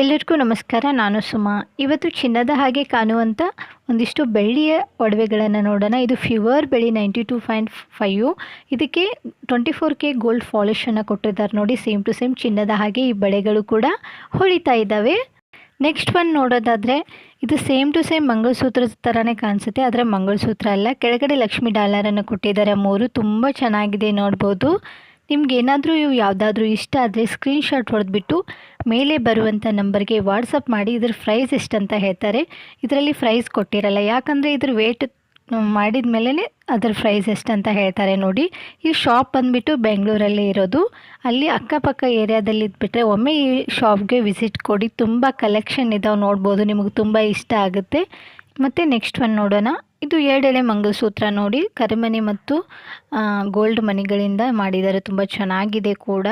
ಎಲ್ಲರಿಗೂ ನಮಸ್ಕಾರ, ನಾನು ಸುಮಾ. ಇವತ್ತು ಚಿನ್ನದ ಹಾಗೆ ಕಾಣುವಂಥ ಒಂದಿಷ್ಟು ಬೆಳ್ಳಿಯ ಒಡವೆಗಳನ್ನು ನೋಡೋಣ. ಇದು ಫ್ಯೂವರ್ ಬೆಳ್ಳಿ ನೈಂಟಿ ಟು ಪಾಯಿಂಟ್ ಫೈವ್ ಇದಕ್ಕೆ ಟ್ವೆಂಟಿ ಫೋರ್ ಕೆ ಗೋಲ್ಡ್ ಫಾಲಿಶನ್ನು ಕೊಟ್ಟಿದ್ದಾರೆ ನೋಡಿ. ಸೇಮ್ ಟು ಸೇಮ್ ಚಿನ್ನದ ಹಾಗೆ ಈ ಬಳೆಗಳು ಕೂಡ ಹೊಳಿತಾ ಇದ್ದಾವೆ. ನೆಕ್ಸ್ಟ್ ಒನ್ ನೋಡೋದಾದರೆ, ಇದು ಸೇಮ್ ಟು ಸೇಮ್ ಮಂಗಳಸೂತ್ರದ ಥರನೇ ಕಾಣಿಸುತ್ತೆ. ಆದರೆ ಮಂಗಳಸೂತ್ರ ಅಲ್ಲ, ಕೆಳಗಡೆ ಲಕ್ಷ್ಮಿ ಡಾಲರನ್ನು ಕೊಟ್ಟಿದ್ದಾರೆ ಮೂರು. ತುಂಬ ಚೆನ್ನಾಗಿದೆ ನೋಡ್ಬೋದು. ನಿಮ್ಗೆ ಏನಾದರೂ ಇವು ಯಾವುದಾದ್ರೂ ಇಷ್ಟ ಆದರೆ ಸ್ಕ್ರೀನ್ಶಾಟ್ ಹೊಡೆದ್ಬಿಟ್ಟು ಮೇಲೆ ಬರುವಂಥ ನಂಬರ್ಗೆ ವಾಟ್ಸಪ್ ಮಾಡಿ ಇದ್ರ ಪ್ರೈಸ್ ಎಷ್ಟಂತ ಹೇಳ್ತಾರೆ. ಇದರಲ್ಲಿ ಪ್ರೈಸ್ ಕೊಟ್ಟಿರಲ್ಲ, ಯಾಕಂದರೆ ಇದ್ರ ವೇಟ್ ಮಾಡಿದ ಮೇಲೆ ಅದರ ಪ್ರೈಸ್ ಎಷ್ಟಂತ ಹೇಳ್ತಾರೆ ನೋಡಿ. ಈ ಶಾಪ್ ಬಂದುಬಿಟ್ಟು ಬೆಂಗಳೂರಲ್ಲೇ ಇರೋದು. ಅಲ್ಲಿ ಅಕ್ಕಪಕ್ಕ ಏರಿಯಾದಲ್ಲಿ ಇದ್ಬಿಟ್ರೆ ಒಮ್ಮೆ ಈ ಶಾಪ್ಗೆ ವಿಸಿಟ್ ಕೊಡಿ. ತುಂಬ ಕಲೆಕ್ಷನ್ ಇದಾವೆ ನೋಡ್ಬೋದು, ನಿಮಗೆ ತುಂಬ ಇಷ್ಟ ಆಗುತ್ತೆ. ಮತ್ತು ನೆಕ್ಸ್ಟ್ ಒನ್ ನೋಡೋಣ. ಇದು ಎರಡೆಳೆ ಮಂಗಲಸೂತ್ರ ನೋಡಿ. ಕರಿಮನೆ ಮತ್ತು ಗೋಲ್ಡ್ ಮನಿಗಳಿಂದ ಮಾಡಿದ್ದಾರೆ. ತುಂಬ ಚೆನ್ನಾಗಿದೆ ಕೂಡ.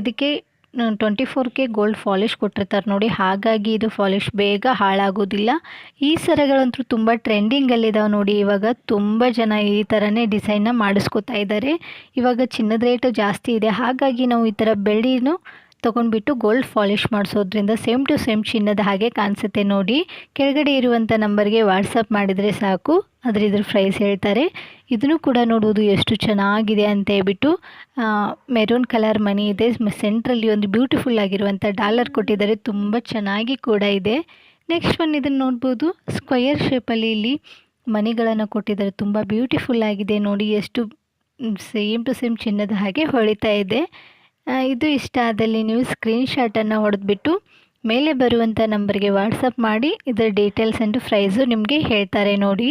ಇದಕ್ಕೆ twenty four K gold polish ಕೊಟ್ಟಿರ್ತಾರೆ ನೋಡಿ. ಹಾಗಾಗಿ ಇದು ಫಾಲಿಶ್ ಬೇಗ ಹಾಳಾಗೋದಿಲ್ಲ. ಈ ಸರಗಳಂತೂ ತುಂಬ ಟ್ರೆಂಡಿಂಗಲ್ಲಿದ್ದಾವೆ ನೋಡಿ. ಇವಾಗ ತುಂಬ ಜನ ಈ ಥರನೇ ಡಿಸೈನ್ನ ಮಾಡಿಸ್ಕೊತಾ ಇದ್ದಾರೆ. ಇವಾಗ ಚಿನ್ನದ ರೇಟು ಜಾಸ್ತಿ ಇದೆ. ಹಾಗಾಗಿ ನಾವು ಈ ಥರ ಬೆಳ್ಳಿನೂ ತೊಗೊಂಡ್ಬಿಟ್ಟು ಗೋಲ್ಡ್ ಪಾಲಿಶ್ ಮಾಡಿಸೋದ್ರಿಂದ ಸೇಮ್ ಟು ಸೇಮ್ ಚಿನ್ನದ ಹಾಗೆ ಕಾಣಿಸುತ್ತೆ ನೋಡಿ. ಕೆಳಗಡೆ ಇರುವಂಥ ನಂಬರ್ಗೆ ವಾಟ್ಸಪ್ ಮಾಡಿದರೆ ಸಾಕು. ಆದರೆ ಇದ್ರ ಪ್ರೈಸ್ ಹೇಳ್ತಾರೆ. ಇದನ್ನು ಕೂಡ ನೋಡುವುದು ಎಷ್ಟು ಚೆನ್ನಾಗಿದೆ ಅಂತ ಹೇಳ್ಬಿಟ್ಟು ಮೆರೂನ್ ಕಲರ್ ಮನಿ ಇದೆ. ಸೆಂಟ್ರಲ್ಲಿ ಒಂದು ಬ್ಯೂಟಿಫುಲ್ ಆಗಿರುವಂಥ ಡಾಲರ್ ಕೊಟ್ಟಿದ್ದಾರೆ. ತುಂಬ ಚೆನ್ನಾಗಿ ಕೂಡ ಇದೆ. ನೆಕ್ಸ್ಟ್ ಒನ್ ಇದನ್ನು ನೋಡ್ಬೋದು. ಸ್ಕ್ವಯರ್ ಶೇಪಲ್ಲಿ ಇಲ್ಲಿ ಮನಿಗಳನ್ನು ಕೊಟ್ಟಿದ್ದಾರೆ. ತುಂಬ ಬ್ಯೂಟಿಫುಲ್ ಆಗಿದೆ ನೋಡಿ. ಎಷ್ಟು ಸೇಮ್ ಟು ಸೇಮ್ ಚಿನ್ನದ ಹಾಗೆ ಹೊಳಿತಾ ಇದೆ. ಇದು ಇಷ್ಟ ಆದಲ್ಲಿ ನೀವು ಸ್ಕ್ರೀನ್ಶಾಟನ್ನು ಹೊಡೆದ್ಬಿಟ್ಟು ಮೇಲೆ ಬರುವಂಥ ನಂಬರ್ಗೆ ವಾಟ್ಸಪ್ ಮಾಡಿ, ಇದರ ಡೀಟೇಲ್ಸ್ ಆ್ಯಂಡ್ ಪ್ರೈಸು ನಿಮಗೆ ಹೇಳ್ತಾರೆ ನೋಡಿ.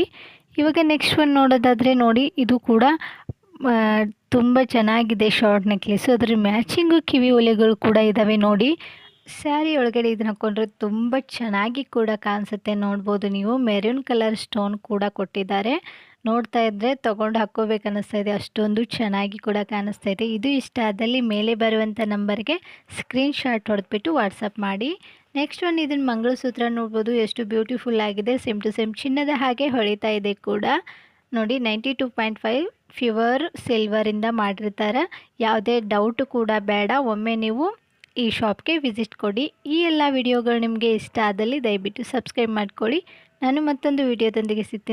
ಇವಾಗ ನೆಕ್ಸ್ಟ್ ಒನ್ ನೋಡೋದಾದರೆ ನೋಡಿ, ಇದು ಕೂಡ ತುಂಬ ಚೆನ್ನಾಗಿದೆ ಶಾರ್ಟ್ ನೆಕ್ಲೆಸ್ಸು ಅದರ ಮ್ಯಾಚಿಂಗು ಕಿವಿ ಒಲೆಗಳು ಕೂಡ ಇದ್ದಾವೆ ನೋಡಿ. ಸ್ಯಾರಿ ಒಳಗಡೆ ಇದನ್ನ ಹಾಕ್ಕೊಂಡ್ರೆ ತುಂಬ ಚೆನ್ನಾಗಿ ಕೂಡ ಕಾಣಿಸುತ್ತೆ ನೋಡ್ಬೋದು ನೀವು. ಮೆರೂನ್ ಕಲರ್ ಸ್ಟೋನ್ ಕೂಡ ಕೊಟ್ಟಿದ್ದಾರೆ. ನೋಡ್ತಾ ಇದ್ದರೆ ತಗೊಂಡು ಹಾಕ್ಕೋಬೇಕು ಅನ್ನಿಸ್ತಾ ಇದೆ. ಅಷ್ಟೊಂದು ಚೆನ್ನಾಗಿ ಕೂಡ ಕಾಣಿಸ್ತಾ ಇದೆ. ಇದು ಇಷ್ಟ ಆದಲ್ಲಿ ಮೇಲೆ ಬರುವಂಥ ನಂಬರ್ಗೆ ಸ್ಕ್ರೀನ್ಶಾಟ್ ಹೊಡೆದ್ಬಿಟ್ಟು ವಾಟ್ಸಪ್ ಮಾಡಿ. ನೆಕ್ಸ್ಟ್ ಒನ್ ಇದನ್ನು ಮಂಗಳಸೂತ್ರ ನೋಡ್ಬೋದು. ಎಷ್ಟು ಬ್ಯೂಟಿಫುಲ್ ಆಗಿದೆ. ಸೇಮ್ ಟು ಸೇಮ್ ಚಿನ್ನದ ಹಾಗೆ ಹೊಳಿತಾ ಇದೆ ಕೂಡ. ನೋಡಿ, ninety two point five pure ಸಿಲ್ವರಿಂದ ಮಾಡಿರ್ತಾರೆ. ಯಾವುದೇ ಡೌಟ್ ಕೂಡ ಬೇಡ. ಒಮ್ಮೆ ನೀವು ಈ ಶಾಪ್ಗೆ ವಿಸಿಟ್ ಕೊಡಿ. ಈ ಎಲ್ಲ ವಿಡಿಯೋಗಳು ನಿಮಗೆ ಇಷ್ಟ ಆದಲ್ಲಿ ದಯವಿಟ್ಟು ಸಬ್ಸ್ಕ್ರೈಬ್ ಮಾಡ್ಕೊಳ್ಳಿ. ನಾನು ಮತ್ತೊಂದು ವಿಡಿಯೋದೊಂದಿಗೆ ಸಿಗ್ತೀನಿ.